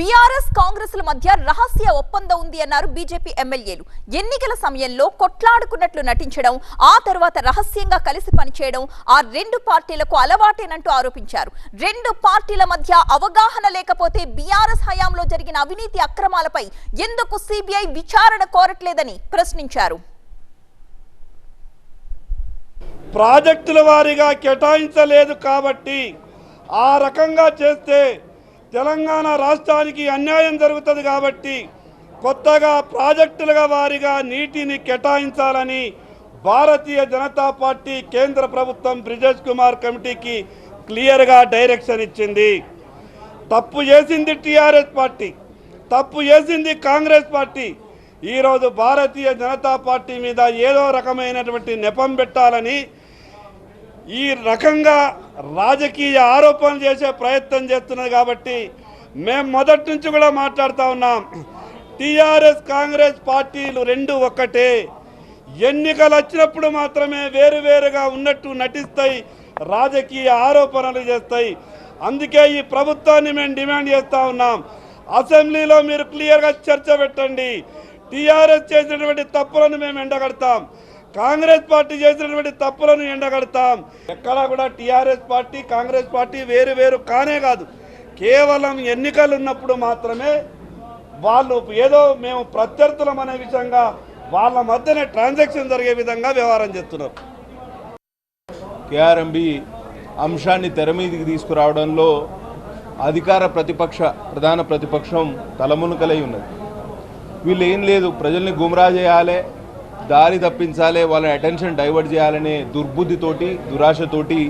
BRS Congress మధ్య రహస్య ఒప్పందం ఉంది అన్నారు బీజేపీ ఎమ్మెల్యేలు. ఎన్నికల సమయంలో కొట్లాడుకున్నట్లు నటించడం ఆ తర్వాత రహస్యంగా కలిసి పనిచేయడం ఆ రెండు పార్టీలకు అలవాటేనంటూ ఆరోపించారు. రెండు పార్టీల మధ్య అవగాహన లేకపోతే బీఆర్ఎస్ హయాంలో జరిగిన అవినీతి అక్రమాలపై ఎందుకు సిబిఐ విచారణ కోరట్లేదని ప్రశ్నించారు. ప్రాజెక్టుల వారీగా కేటాయించలేదు కాబట్టి ఆ రకంగా చేస్తే తెలంగాణ రాష్ట్రానికి అన్యాయం జరుగుతుంది కాబట్టి కొత్తగా ప్రాజెక్టులుగా వారిగా నీటిని కేటాయించాలని భారతీయ జనతా పార్టీ కేంద్ర ప్రభుత్వం బ్రిజేష్ కుమార్ కమిటీకి క్లియర్గా డైరెక్షన్ ఇచ్చింది. తప్పు చేసింది టీఆర్ఎస్ పార్టీ తప్పు చేసింది కాంగ్రెస్ పార్టీ. ఈరోజు భారతీయ జనతా పార్టీ మీద ఏదో రకమైనటువంటి నెపం పెట్టాలని ఈ రకంగా రాజకీయ ఆరోపణలు చేసే ప్రయత్నం చేస్తున్నది కాబట్టి మేము మొదటి నుంచి కూడా మాట్లాడుతూ ఉన్నాం. టీఆర్ఎస్ కాంగ్రెస్ పార్టీలు రెండు ఒక్కటే. ఎన్నికలు వచ్చినప్పుడు మాత్రమే వేరువేరుగా ఉన్నట్టు నటిస్తాయి రాజకీయ ఆరోపణలు చేస్తాయి. అందుకే ఈ ప్రభుత్వాన్ని మేము డిమాండ్ చేస్తూ ఉన్నాం. అసెంబ్లీలో మీరు క్లియర్గా చర్చ పెట్టండి. టీఆర్ఎస్ చేసినటువంటి తప్పులను మేము ఎండగడతాం. కాంగ్రెస్ పార్టీ చేసినటువంటి తప్పులను ఎండగడతాం. ఎక్కడా కూడా టీఆర్ఎస్ పార్టీ కాంగ్రెస్ పార్టీ వేరు వేరు కానే కాదు. కేవలం ఎన్నికలు ఉన్నప్పుడు మాత్రమే వాళ్ళు ఏదో మేము ప్రత్యర్థులం అనే విధంగా వాళ్ళ మధ్యనే ట్రాన్సాక్షన్ జరిగే విధంగా వ్యవహారం చేస్తున్నారు. కేఆర్ఎంబి అంశాన్ని తెర మీదికి తీసుకురావడంలో అధికార ప్రతిపక్ష ప్రధాన ప్రతిపక్షం తలమునుకలై ఉన్నది. వీళ్ళు ఏం లేదు ప్రజల్ని గుమ్రా చేయాలి దారి తప్పించాలి వాళ్ళ అటెన్షన్ డైవర్ట్ చేయాలనే దుర్బుద్ధితోటి దురాశతోటి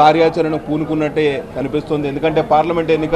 కార్యాచరణ పూనుకున్నట్టే కనిపిస్తుంది. ఎందుకంటే పార్లమెంట్ ఎన్నికలు